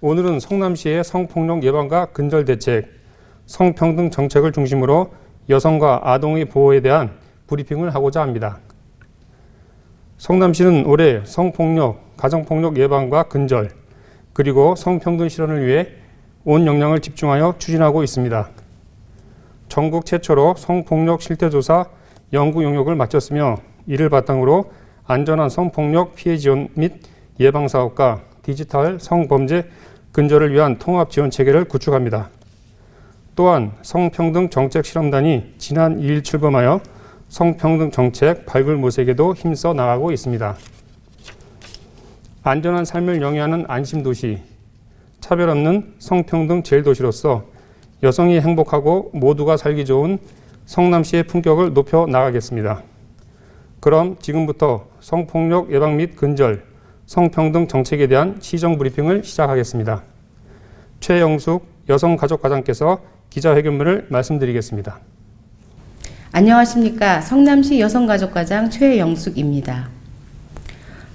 오늘은 성남시의 성폭력 예방과 근절 대책, 성평등 정책을 중심으로 여성과 아동의 보호에 대한 브리핑을 하고자 합니다. 성남시는 올해 성폭력, 가정폭력 예방과 근절, 그리고 성평등 실현을 위해 온 역량을 집중하여 추진하고 있습니다. 전국 최초로 성폭력 실태조사 연구 용역을 마쳤으며 이를 바탕으로 안전한 성폭력 피해 지원 및 예방 사업과 디지털 성범죄 근절을 위한 통합 지원 체계를 구축합니다. 또한 성평등 정책 실험단이 지난 2일 출범하여 성평등 정책 발굴 모색에도 힘써 나가고 있습니다. 안전한 삶을 영위하는 안심도시, 차별 없는 성평등 제일도시로서 여성이 행복하고 모두가 살기 좋은 성남시의 품격을 높여 나가겠습니다. 그럼 지금부터 성폭력 예방 및 근절, 성평등 정책에 대한 시정 브리핑을 시작하겠습니다. 최영숙 여성가족과장께서 기자회견문을 말씀드리겠습니다. 안녕하십니까. 성남시 여성가족과장 최영숙입니다.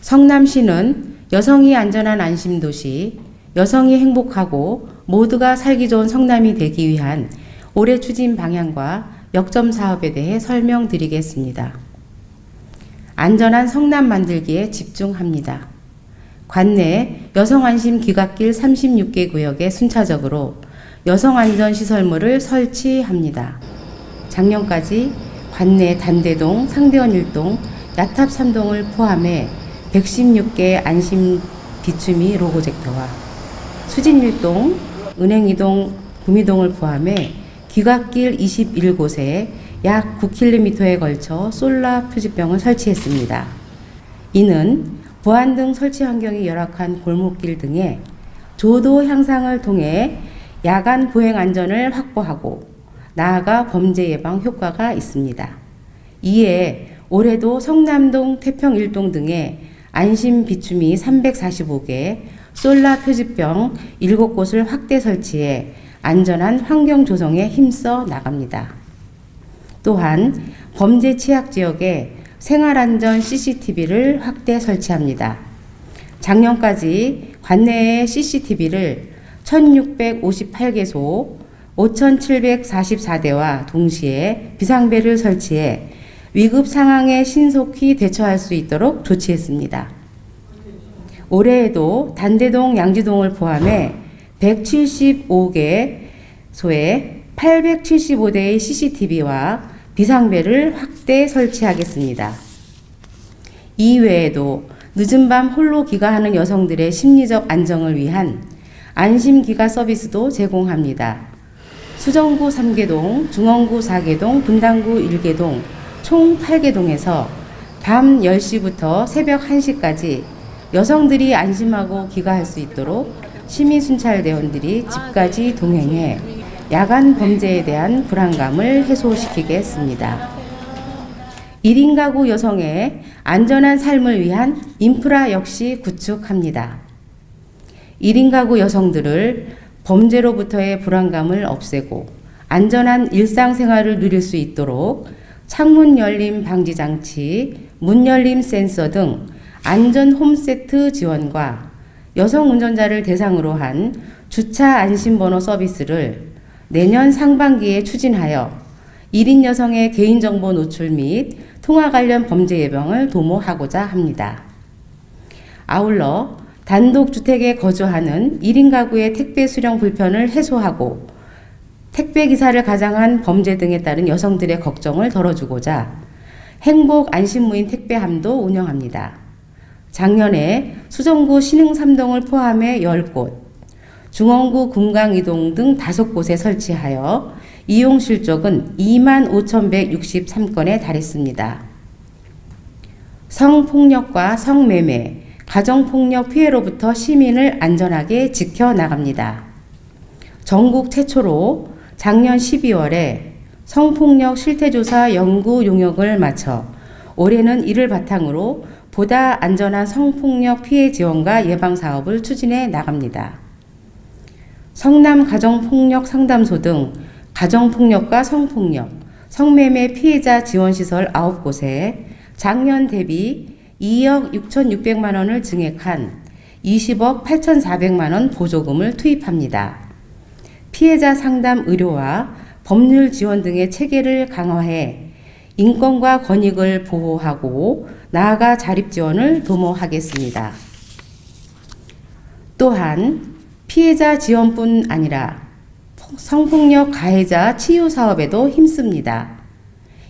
성남시는 여성이 안전한 안심도시, 여성이 행복하고 모두가 살기 좋은 성남이 되기 위한 올해 추진 방향과 역점 사업에 대해 설명드리겠습니다. 안전한 성남 만들기에 집중합니다. 관내 여성안심 귀갓길 36개 구역에 순차적으로 여성안전시설물을 설치합니다. 작년까지 관내 단대동, 상대원 1동, 야탑 3동을 포함해 116개 안심 비추미 로고젝터와 수진 1동, 은행 2동, 구미동을 포함해 귀갓길 21곳에 약 9km에 걸쳐 솔라 표지병을 설치했습니다. 이는 보안 등 설치 환경이 열악한 골목길 등의 조도 향상을 통해 야간 보행 안전을 확보하고 나아가 범죄 예방 효과가 있습니다. 이에 올해도 성남동, 태평 1동 등의 안심 비춤이 345개, 솔라 표지병 7곳을 확대 설치해 안전한 환경 조성에 힘써 나갑니다. 또한 범죄 취약 지역에 생활안전 CCTV를 확대 설치합니다. 작년까지 관내의 CCTV를 1658개소 5744대와 동시에 비상벨을 설치해 위급 상황에 신속히 대처할 수 있도록 조치했습니다. 올해에도 단대동, 양지동을 포함해 175개 소에 875대의 CCTV와 비상벨을 확대 설치하겠습니다. 이외에도 늦은 밤 홀로 귀가하는 여성들의 심리적 안정을 위한 안심 귀가 서비스도 제공합니다. 수정구 3개동, 중원구 4개동, 분당구 1개동, 총 8개동에서 밤 10시부터 새벽 1시까지 여성들이 안심하고 귀가할 수 있도록 시민순찰대원들이 집까지 동행해 야간 범죄에 대한 불안감을 해소시키겠습니다. 1인 가구 여성의 안전한 삶을 위한 인프라 역시 구축합니다. 1인 가구 여성들을 범죄로부터의 불안감을 없애고 안전한 일상생활을 누릴 수 있도록 창문 열림 방지 장치, 문 열림 센서 등 안전 홈세트 지원과 여성 운전자를 대상으로 한 주차 안심번호 서비스를 내년 상반기에 추진하여 1인 여성의 개인정보 노출 및 통화 관련 범죄 예방을 도모하고자 합니다. 아울러 단독주택에 거주하는 1인 가구의 택배 수령 불편을 해소하고 택배 기사를 가장한 범죄 등에 따른 여성들의 걱정을 덜어주고자 행복 안심무인 택배함도 운영합니다. 작년에 수정구 신흥 3동을 포함해 10곳, 중원구 금강 2동 등 5곳에 설치하여 이용 실적은 2만 5,163건에 달했습니다. 성폭력과 성매매, 가정폭력 피해로부터 시민을 안전하게 지켜나갑니다. 전국 최초로 작년 12월에 성폭력 실태조사 연구 용역을 마쳐 올해는 이를 바탕으로 보다 안전한 성폭력 피해 지원과 예방 사업을 추진해 나갑니다. 성남 가정폭력 상담소 등 가정폭력과 성폭력, 성매매 피해자 지원시설 9곳에 작년 대비 2억 6,600만 원을 증액한 20억 8,400만 원 보조금을 투입합니다. 피해자 상담 의료와 법률 지원 등의 체계를 강화해 인권과 권익을 보호하고 나아가 자립 지원을 도모하겠습니다. 또한 피해자 지원뿐 아니라 성폭력 가해자 치유 사업에도 힘씁니다.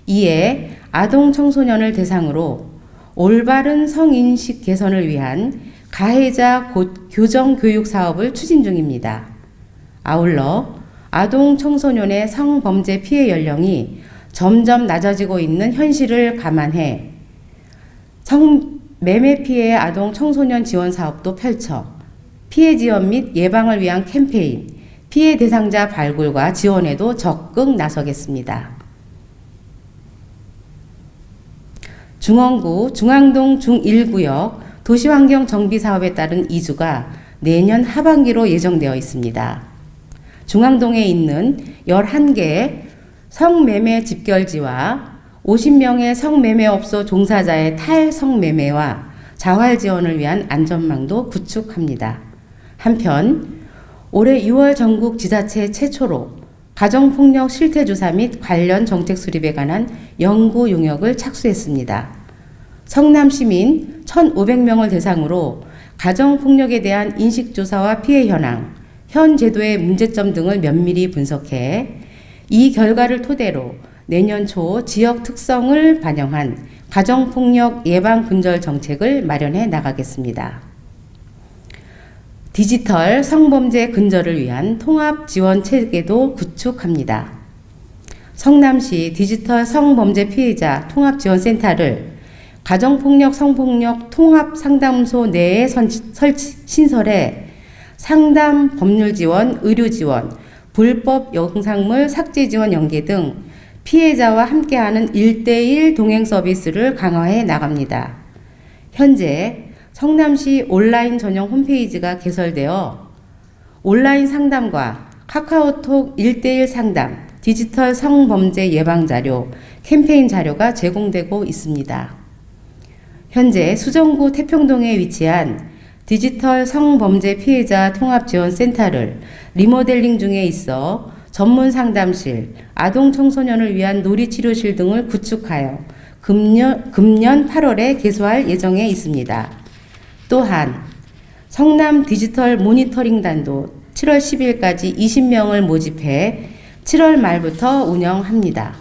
이에 아동 청소년을 대상으로 올바른 성인식 개선을 위한 가해자 곧 교정 교육 사업을 추진 중입니다. 아울러 아동 청소년의 성범죄 피해 연령이 점점 낮아지고 있는 현실을 감안해 성 매매 피해 아동 청소년 지원 사업도 펼쳐 피해 지원 및 예방을 위한 캠페인, 피해 대상자 발굴과 지원에도 적극 나서겠습니다. 중원구 중앙동 중1구역 도시환경 정비 사업에 따른 이주가 내년 하반기로 예정되어 있습니다. 중앙동에 있는 11개의 성매매 집결지와 50명의 성매매업소 종사자의 탈성매매와 자활 지원을 위한 안전망도 구축합니다. 한편 올해 6월 전국 지자체 최초로 가정폭력 실태조사 및 관련 정책 수립에 관한 연구 용역을 착수했습니다. 성남 시민 1,500명을 대상으로 가정폭력에 대한 인식조사와 피해 현황, 현 제도의 문제점 등을 면밀히 분석해 이 결과를 토대로 내년 초 지역 특성을 반영한 가정폭력 예방 근절 정책을 마련해 나가겠습니다. 디지털 성범죄 근절을 위한 통합 지원 체계도 구축합니다. 성남시 디지털 성범죄 피해자 통합 지원 센터를 가정폭력 성폭력 통합 상담소 내에 설치, 신설해 상담 법률 지원, 의료 지원, 불법 영상물 삭제 지원 연계 등 피해자와 함께하는 1대1 동행 서비스를 강화해 나갑니다. 현재 성남시 온라인 전용 홈페이지가 개설되어 온라인 상담과 카카오톡 1대1 상담, 디지털 성범죄 예방 자료, 캠페인 자료가 제공되고 있습니다. 현재 수정구 태평동에 위치한 디지털 성범죄 피해자 통합지원센터를 리모델링 중에 있어 전문 상담실, 아동 청소년을 위한 놀이치료실 등을 구축하여 금년, 금년 8월에 개소할 예정에 있습니다. 또한 성남 디지털 모니터링단도 7월 10일까지 20명을 모집해 7월 말부터 운영합니다.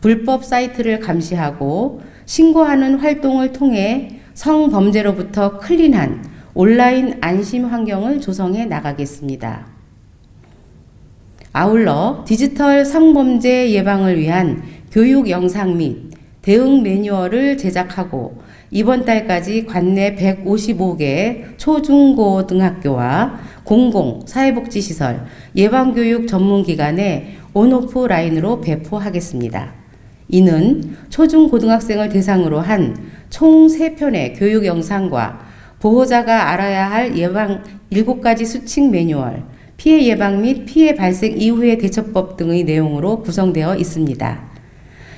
불법 사이트를 감시하고 신고하는 활동을 통해 성범죄로부터 클린한 온라인 안심 환경을 조성해 나가겠습니다. 아울러 디지털 성범죄 예방을 위한 교육 영상 및 대응 매뉴얼을 제작하고 이번 달까지 관내 155개 초중고등학교와 공공 사회복지시설 예방교육 전문기관에 온오프 라인으로 배포하겠습니다. 이는 초중고등학생을 대상으로 한 총 3편의 교육 영상과 보호자가 알아야 할 예방 7가지 수칙 매뉴얼, 피해 예방 및 피해 발생 이후의 대처법 등의 내용으로 구성되어 있습니다.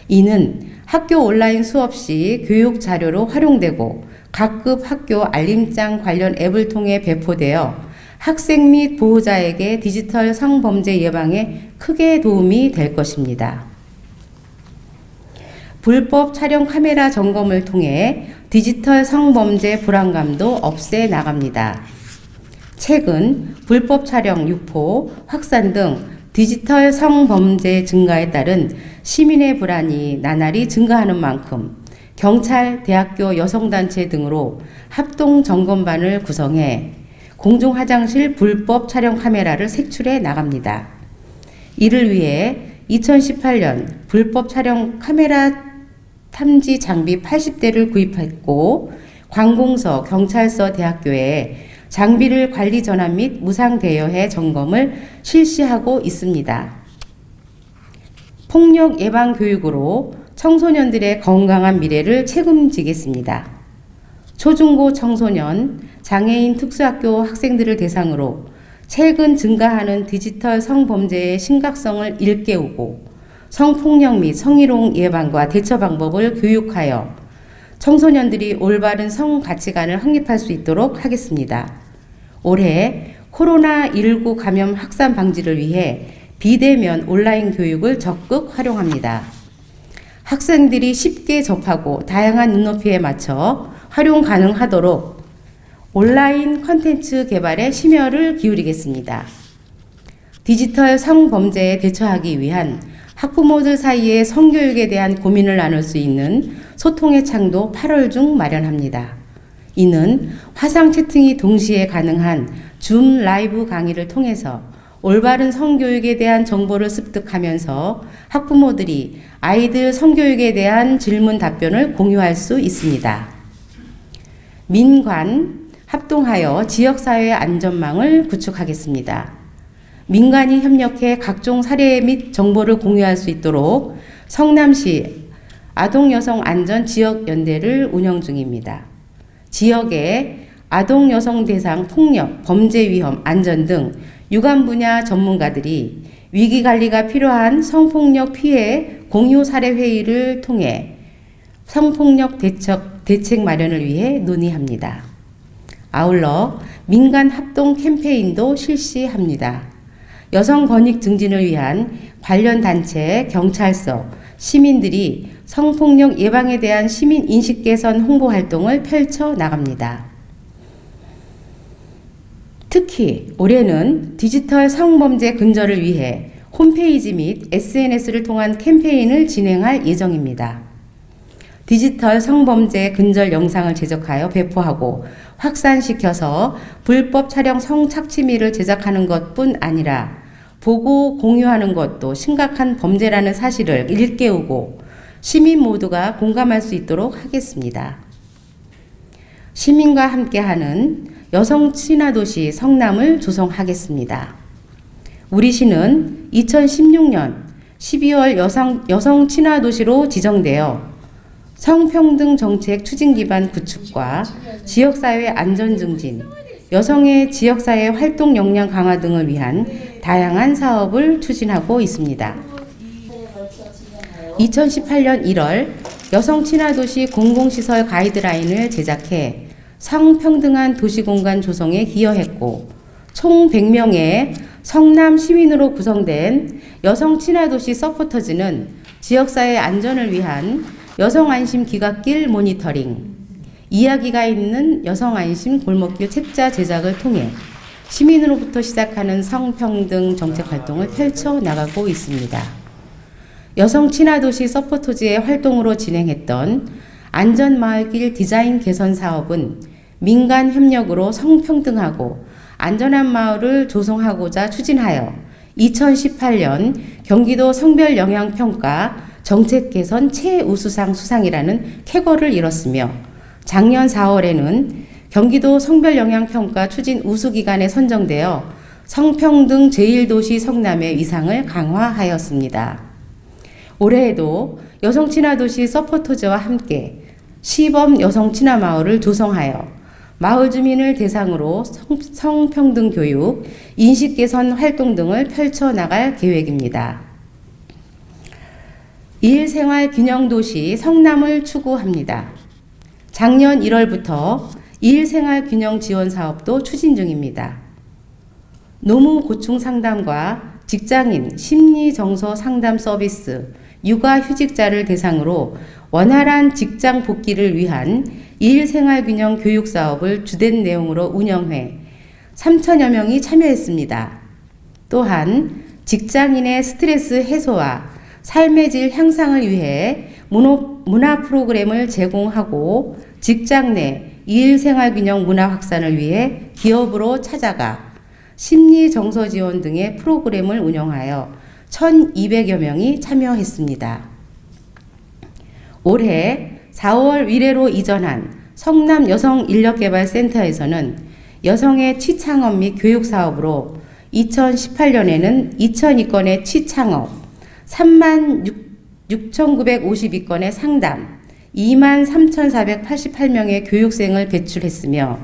이는 학교 온라인 수업 시 교육 자료로 활용되고 각급 학교 알림장 관련 앱을 통해 배포되어 학생 및 보호자에게 디지털 성범죄 예방에 크게 도움이 될 것입니다. 불법 촬영 카메라 점검을 통해 디지털 성범죄 불안감도 없애 나갑니다. 최근 불법 촬영 유포, 확산 등 디지털 성범죄 증가에 따른 시민의 불안이 나날이 증가하는 만큼 경찰, 대학교 여성단체 등으로 합동 점검반을 구성해 공중 화장실 불법 촬영 카메라를 색출해 나갑니다. 이를 위해 2018년 불법 촬영 카메라 탐지 장비 80대를 구입했고 관공서, 경찰서, 대학교에 장비를 관리 전환 및 무상 대여해 점검을 실시하고 있습니다. 폭력 예방 교육으로 청소년들의 건강한 미래를 책임지겠습니다. 초중고 청소년, 장애인 특수학교 학생들을 대상으로 최근 증가하는 디지털 성범죄의 심각성을 일깨우고 성폭력 및 성희롱 예방과 대처 방법을 교육하여 청소년들이 올바른 성 가치관을 확립할 수 있도록 하겠습니다. 올해 코로나19 감염 확산 방지를 위해 비대면 온라인 교육을 적극 활용합니다. 학생들이 쉽게 접하고 다양한 눈높이에 맞춰 활용 가능하도록 온라인 컨텐츠 개발에 심혈을 기울이겠습니다. 디지털 성범죄에 대처하기 위한 학부모들 사이에 성교육에 대한 고민을 나눌 수 있는 소통의 창도 8월 중 마련합니다. 이는 화상 채팅이 동시에 가능한 줌 라이브 강의를 통해서 올바른 성교육에 대한 정보를 습득하면서 학부모들이 아이들 성교육에 대한 질문 답변을 공유할 수 있습니다. 민관 합동하여 지역사회 안전망을 구축하겠습니다. 민간이 협력해 각종 사례 및 정보를 공유할 수 있도록 성남시 아동여성 안전 지역연대를 운영 중입니다. 지역에 아동 여성 대상 폭력, 범죄 위험, 안전 등 유관 분야 전문가들이 위기 관리가 필요한 성폭력 피해 공유 사례 회의를 통해 성폭력 대책, 대책 마련을 위해 논의합니다. 아울러 민간 합동 캠페인도 실시합니다. 여성 권익 증진을 위한 관련 단체, 경찰서, 시민들이 성폭력 예방에 대한 시민 인식 개선 홍보 활동을 펼쳐 나갑니다. 특히 올해는 디지털 성범죄 근절을 위해 홈페이지 및 SNS를 통한 캠페인을 진행할 예정입니다. 디지털 성범죄 근절 영상을 제작하여 배포하고 확산시켜서 불법 촬영 성착취미를 제작하는 것뿐 아니라 보고 공유하는 것도 심각한 범죄라는 사실을 일깨우고 시민 모두가 공감할 수 있도록 하겠습니다. 시민과 함께하는 여성 친화도시 성남을 조성하겠습니다. 우리 시는 2016년 12월 여성, 여성 친화도시로 지정되어 성평등 정책 추진 기반 구축과 지역사회 안전 증진, 여성의 지역사회 활동 역량 강화 등을 위한 다양한 사업을 추진하고 있습니다. 2018년 1월 여성 친화도시 공공시설 가이드라인을 제작해 성평등한 도시공간 조성에 기여했고 총 100명의 성남 시민으로 구성된 여성 친화도시 서포터즈는 지역사회 안전을 위한 여성 안심 기갓길 모니터링, 이야기가 있는 여성 안심 골목길 책자 제작을 통해 시민으로부터 시작하는 성평등 정책 활동을 펼쳐 나가고 있습니다. 여성 친화도시 서포터즈의 활동으로 진행했던 안전마을길 디자인 개선 사업은 민간 협력으로 성평등하고 안전한 마을을 조성하고자 추진하여 2018년 경기도 성별 영향 평가 정책 개선 최우수상 수상이라는 쾌거를 이뤘으며 작년 4월에는 경기도 성별 영향 평가 추진 우수 기관에 선정되어 성평등 제1도시 성남의 위상을 강화하였습니다. 올해에도 여성 친화 도시 서포터즈와 함께 시범 여성 친화 마을을 조성하여 마을 주민을 대상으로 성, 성평등 교육, 인식 개선 활동 등을 펼쳐 나갈 계획입니다. 일생활 균형 도시 성남을 추구합니다. 작년 1월부터 일생활 균형 지원 사업도 추진 중입니다. 노무 고충 상담과 직장인 심리 정서 상담 서비스, 육아 휴직자를 대상으로 원활한 직장 복귀를 위한 일생활 균형 교육 사업을 주된 내용으로 운영해 3천여 명이 참여했습니다. 또한 직장인의 스트레스 해소와 삶의 질 향상을 위해 문화 프로그램을 제공하고 직장 내 일생활 균형 문화 확산을 위해 기업으로 찾아가 심리 정서 지원 등의 프로그램을 운영하여 1,200여 명이 참여했습니다. 올해 4월 위례로 이전한 성남 여성 인력개발센터에서는 여성의 취창업 및 교육 사업으로 2018년에는 2,002건의 취창업, 3만 6,952건의 상담, 2만 3,488명의 교육생을 배출했으며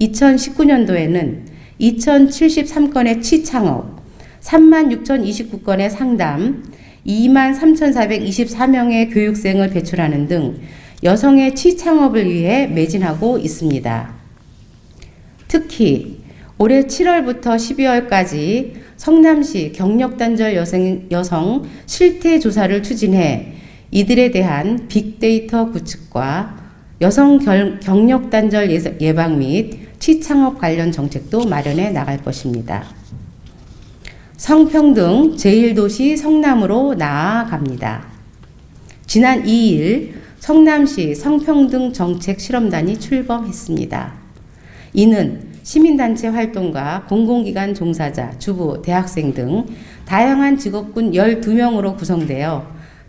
2019년도에는 2,073건의 취창업, 3만 6,029건의 상담, 2만 3,424명의 교육생을 배출하는 등 여성의 취창업을 위해 매진하고 있습니다. 특히 올해 7월부터 12월까지 성남시 경력단절 여성, 여성 실태 조사를 추진해 이들에 대한 빅데이터 구축과 여성 결- 경력단절 예- 예방 및 취창업 관련 정책도 마련해 나갈 것입니다. 성평등 제1도시 성남으로 나아갑니다. 지난 2일 성남시 성평등 정책 실험단이 출범했습니다. 이는 시민단체 활동가, 공공기관 종사자, 주부, 대학생 등 다양한 직업군 12명으로 구성되어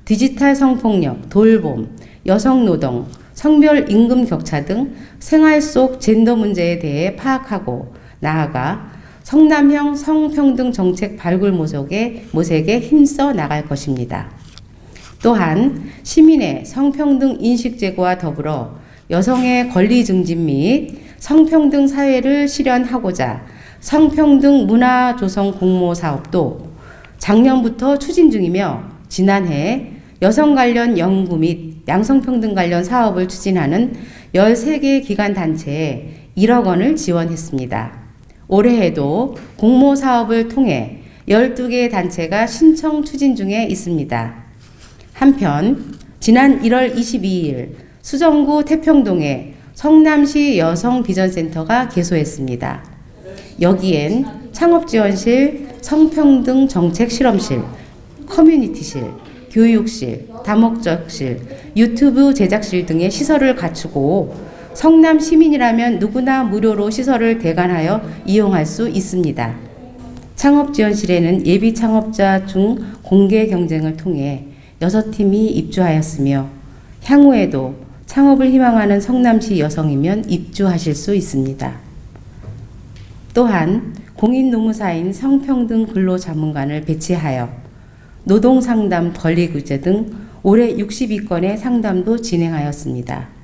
디지털 성폭력, 돌봄, 여성노동, 성별 임금 격차 등 생활 속 젠더 문제에 대해 파악하고 나아가 성남형 성평등 정책 발굴 모색에, 모색에 힘써 나갈 것입니다. 또한 시민의 성평등 인식 제고와 더불어 여성의 권리 증진 및 성평등 사회를 실현하고자 성평등 문화 조성 공모 사업도 작년부터 추진 중이며 지난해 여성 관련 연구 및 양성평등 관련 사업을 추진하는 13개 기관 단체에 1억 원을 지원했습니다. 올해에도 공모 사업을 통해 12개 단체가 신청 추진 중에 있습니다. 한편 지난 1월 22일 수정구 태평동에 성남시 여성 비전센터가 개소했습니다. 여기엔 창업지원실, 성평등 정책 실험실, 커뮤니티실, 교육실, 다목적실, 유튜브 제작실 등의 시설을 갖추고 성남 시민이라면 누구나 무료로 시설을 대관하여 이용할 수 있습니다. 창업지원실에는 예비 창업자 중 공개 경쟁을 통해 여섯 팀이 입주하였으며 향후에도 창업을 희망하는 성남시 여성이면 입주하실 수 있습니다. 또한 공인노무사인 성평등 근로 자문관을 배치하여 노동 상담 권리구제 등 올해 62건의 상담도 진행하였습니다.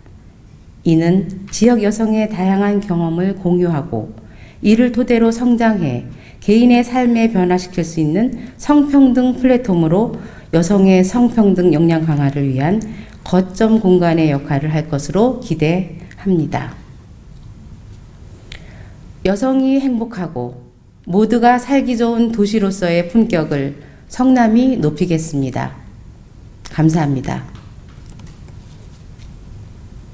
이는 지역 여성의 다양한 경험을 공유하고 이를 토대로 성장해 개인의 삶에 변화시킬 수 있는 성평등 플랫폼으로 여성의 성평등 역량 강화를 위한 거점 공간의 역할을 할 것으로 기대합니다. 여성이 행복하고 모두가 살기 좋은 도시로서의 품격을 성남이 높이겠습니다. 감사합니다.